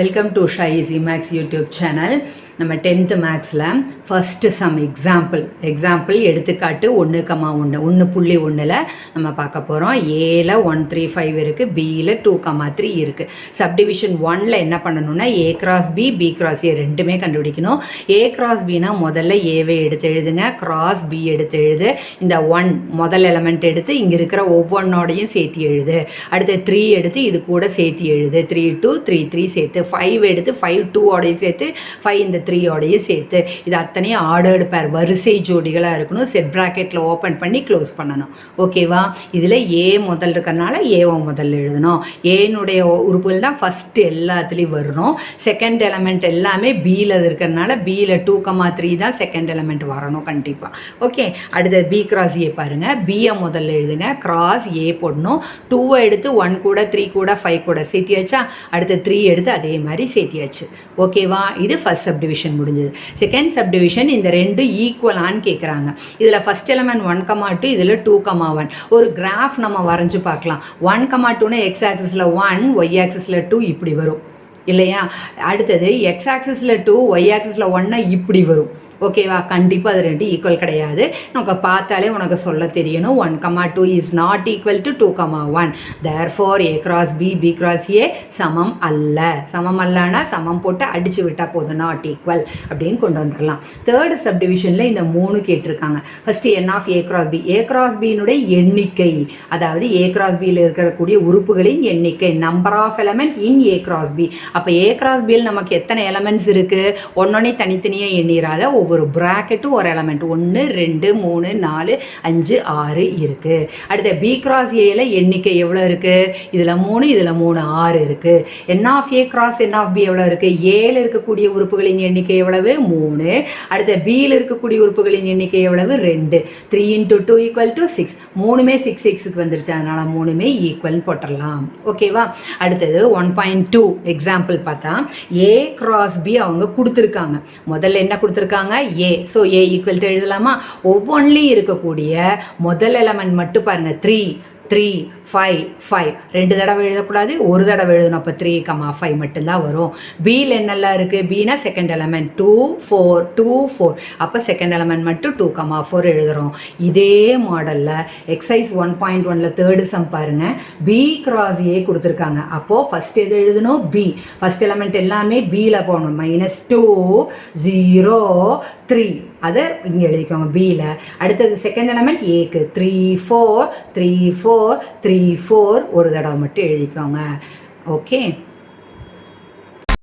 welcome to Sha easy makes YouTube channel நம்ம tenth மேக்ஸில் first sum example example எடுத்துக்காட்டு ஒன்று கமா ஒன்று ஒன்று புள்ளி ஒன்றில் நம்ம பார்க்க போகிறோம் ஏல ஒன் த்ரீ ஃபைவ் இருக்குது பியில் டூ கமா த்ரீ இருக்குது சப்டிவிஷன் ஒனில் என்ன பண்ணணும்னா A cross B B cross A ரெண்டுமே கண்டுபிடிக்கணும். ஏ கிராஸ் பினா முதல்ல ஏவை எடுத்து எழுதுங்க கிராஸ் பி எடுத்து எழுது. இந்த ஒன் முதல் எலமெண்ட் எடுத்து இங்கே இருக்கிற ஒவ்வொன்றோடையும் சேர்த்து எழுது. அடுத்து த்ரீ எடுத்து இது கூட சேர்த்து எழுது. த்ரீ டூ த்ரீ த்ரீ சேர்த்து ஃபைவ் எடுத்து ஃபைவ் டூவோடையும் சேர்த்து ஃபைவ் இந்த த்ரீயோடையும் சேர்த்து. இது அத்தனையும் ஆர்டர்டு பேர் வரிசை ஜோடிகளாக இருக்கணும். செட் ப்ராக்கெட்டில் ஓப்பன் பண்ணி க்ளோஸ் பண்ணணும். ஓகேவா இதில் ஏ முதல் இருக்கிறனால ஏவை முதல்ல எழுதணும். ஏனுடைய உறுப்புகள் தான் ஃபஸ்ட்டு எல்லாத்துலேயும் வரணும். செகண்ட் எலமெண்ட் எல்லாமே பியில் இருக்கிறனால பியில் டூ கமா த்ரீ தான் செகண்ட் எலமெண்ட் வரணும் கண்டிப்பாக ஓகே அடுத்தது பி கிராஸ் ஏ பாருங்கள் பியை முதல்ல எழுதுங்க. கிராஸ் ஏ போடணும். டூவை எடுத்து ஒன் கூட த்ரீ கூட ஃபைவ் கூட சேர்த்தியாச்சா? அடுத்த த்ரீ எடுத்து அதே மாதிரி சேர்த்தியாச்சு. ஓகேவா இது ஃபஸ்ட் சப்டிவிஷன் முடிஞ்சது. செகண்ட் சப்டிவிஷன் இந்த ரெண்டு ஈக்குவலான்னு கேட்குறாங்க இதில் first element one comma two இதில் டூ கமா ஒன் ஒரு கிராஃப் நம்ம வரைஞ்சு பார்க்கலாம். ஒன் கமா டூனா எக்ஸ் ஆக்சஸில் ஒன் ஒய் ஆக்சஸில் டூ இப்படி வரும். இல்லையா? அடுத்தது எக்ஸ் ஆக்சஸில் டூ ஒய் ஆக்சஸில் ஒன்னா இப்படி வரும். ஓகேவா கண்டிப்பாக அது ரெண்டு ஈக்குவல் கிடையாது. நமக்கு பார்த்தாலே உனக்கு சொல்ல தெரியணும். One comma two is not equal to two comma one therefore A cross B B cross A சமம் அல்ல. சமம் அல்லனா சமம் போட்டு அடித்து விட்டால் போதும். நாட் ஈக்குவல் அப்படின்னு கொண்டு வந்துடலாம் தேர்டு சப்டிவிஷனில் இந்த மூணு கேட்டிருக்காங்க. First N of A cross B A cross பியினுடைய எண்ணிக்கை. அதாவது ஏ கிராஸ் பியில் இருக்கக்கூடிய உறுப்புகளின் எண்ணிக்கை. Number of element in A cross B அப்போ ஏ கிராஸ் பியில் நமக்கு எத்தனை எலமெண்ட்ஸ் இருக்குது ஒன்னொன்னே தனித்தனியாக எண்ணிராத ஒவ்வொரு ப்ராக்கெட்டும் ஒரு எலமெண்ட் ஒன்று ரெண்டு மூணு நாலு அஞ்சு ஆறு இருக்குது அடுத்த பி கிராஸ் ஏல எண்ணிக்கை எவ்வளோ இருக்குது இதில் மூணு இதில் மூணு ஆறு இருக்குது N of A cross N of B எவ்வளோ இருக்குது ஏல இருக்கக்கூடிய உறுப்புகளின் எண்ணிக்கை எவ்வளவு? மூணு. அடுத்த பியில் இருக்கக்கூடிய உறுப்புகளின் எண்ணிக்கை எவ்வளவு? ரெண்டு. Three into two equal to six மூணுமே சிக்ஸ் சிக்ஸுக்கு வந்துருச்சு. அதனால் மூணுமே ஈக்குவல் போட்டுடலாம். ஓகேவா அடுத்தது ஒன் பாயிண்ட் டூ எக்ஸாம்பிள் பார்த்தா ஏ கிராஸ் பி அவங்க கொடுத்துருக்காங்க. முதல்ல என்ன கொடுத்துருக்காங்க? A so A equal to எழுதலாமா? ஒவ்வொன்றிலையும் இருக்கக்கூடிய முதல் எலமெண்ட் மட்டும் பாருங்கள் த்ரீ த்ரீ ஃபைவ் ஃபைவ் ரெண்டு தடவை எழுதக்கூடாது ஒரு தடவை எழுதணும். அப்போ த்ரீ கமா ஃபைவ் மட்டும்தான் வரும். பியில் என்னெல்லாம் இருக்குது பினா second element two four two four அப்போ செகண்ட் எலமெண்ட் மட்டும் டூ கமா ஃபோர் எழுதுகிறோம் இதே மாடலில் எக்ஸைஸ் ஒன் பாயிண்ட் ஒனில் தேர்டு சம் பாருங்கள் பி கிராஸ் ஏ கொடுத்துருக்காங்க. அப்போது ஃபஸ்ட் எது எழுதணும்? பி ஃபஸ்ட் எலமெண்ட் எல்லாமே பியில் போகணும். மைனஸ் டூ ஜீரோ த்ரீ அதை இங்கே எழுதிக்கோங்க பியில் அடுத்தது செகண்ட் எலமெண்ட் ஏக்கு three four three four four three four ஒரு தடவை மட்டும் எழுதிக்கோங்க. ஓகே